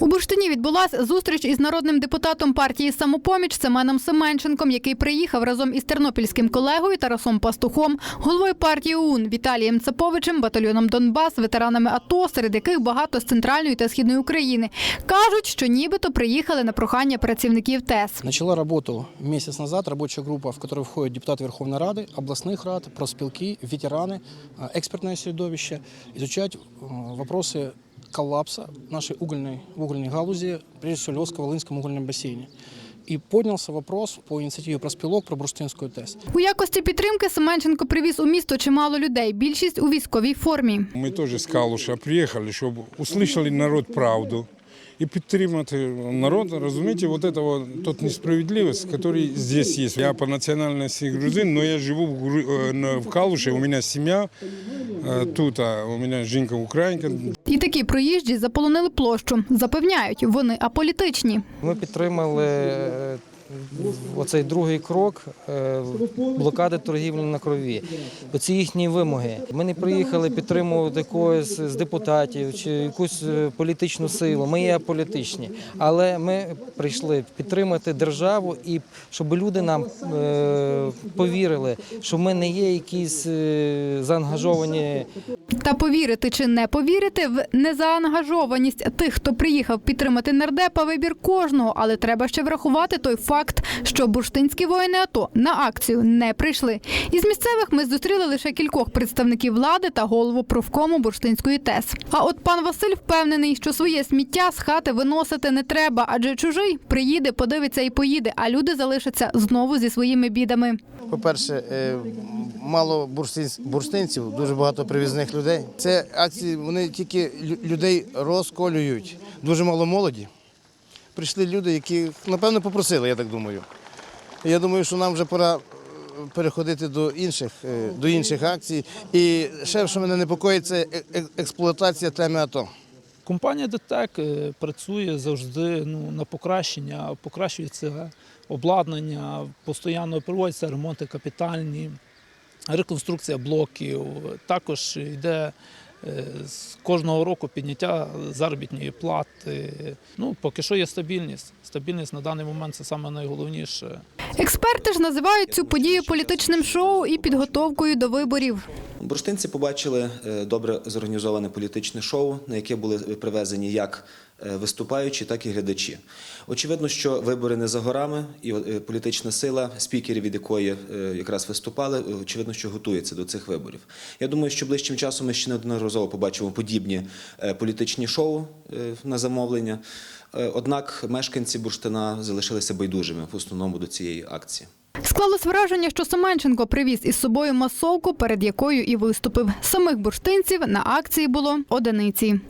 У Бурштині відбулася зустріч із народним депутатом партії Самопоміч Семеном Семенченком, який приїхав разом із тернопільським колегою Тарасом Пастухом, головою партії ОУН Віталієм Цаповичем, батальйоном Донбас, ветеранами АТО, серед яких багато з центральної та східної України. кажуть, що нібито приїхали на прохання працівників ТЕС. Начала работу месяц назад рабочая группа, в которую входят депутаты Верховной Рады, областных рад, профспилки, ветераны, э, экспертное средовище, изучать э, вопросы коллапса нашей угольной, в угольной галузи, прежде всего Львовско-Волынском угольном бассейне. І піднявся вопрос по ініціативі проспілок про Бурштинську ТЕС. У якості підтримки Семенченко привіз у місто чимало людей. Більшість у військовій формі. Ми теж з Калуша приїхали, щоб услышали народ правду і підтримати народ. Розумієте, вот это вот, тот несправедливость, который здесь есть. Я по национальности грузин, но я живу в, Гру- э, на- в Калуше, у меня семья э, тут, а у меня жінка українка. І такі проїжджі заполонили площу. Запевняють, вони аполітичні. Ми підтримали е, оцей другий крок е, блокади торгівлі на крові. Оці їхні вимоги. Ми не приїхали підтримувати когось з депутатів чи якусь е, політичну силу. Ми є аполітичні, але ми прийшли підтримати державу і щоб люди нам е, повірили, що ми не є якісь заангажовані Та повірити чи не повірити в незаангажованість тих, хто приїхав підтримати нардепа, вибір кожного, але треба ще врахувати той факт, що бурштинські воїни АТО на акцію не прийшли. Із місцевих ми зустріли лише кількох представників влади та голову профкому бурштинської ТЕС. А от пан Василь впевнений, що своє сміття з хати виносити не треба, адже чужий приїде, подивиться і поїде, а люди залишаться знову зі своїми бідами. По-перше, е, мало бурштинців, дуже багато привізних людей. Це акції, вони тільки лю- людей розколюють. Дуже мало молоді. Прийшли люди, які, напевно, попросили, я так думаю. Я думаю, що нам вже пора е, переходити до інших, е, до інших акцій. І ще, що мене непокоїть, це е- експлуатація теми АТО. Компанія ДТЕК працює завжди ну, на покращення, покращується обладнання, постійно проводяться ремонти капітальні, реконструкція блоків. Також йде з кожного року підняття заробітної плати. Ну, поки що є стабільність. Стабільність на даний момент це саме найголовніше. Експерти ж називають цю подію політичним шоу і підготовкою до виборів. Бурштинці побачили е, добре зорганізоване політичне шоу, на яке були привезені як е, виступаючі, так і глядачі. Очевидно, що вибори не за горами, і е, політична сила, спікери, від якої е, якраз виступали, е, очевидно, що готується до цих виборів. Я думаю, що ближчим часом ми ще неодноразово побачимо подібні е, політичні шоу е, на замовлення. Е, Однак мешканці бурштина залишилися байдужими в основному до цієї акції. Склалось враження, що Семенченко привіз із собою масовку, перед якою і виступив. Самих бурштинців на акції було одиниці.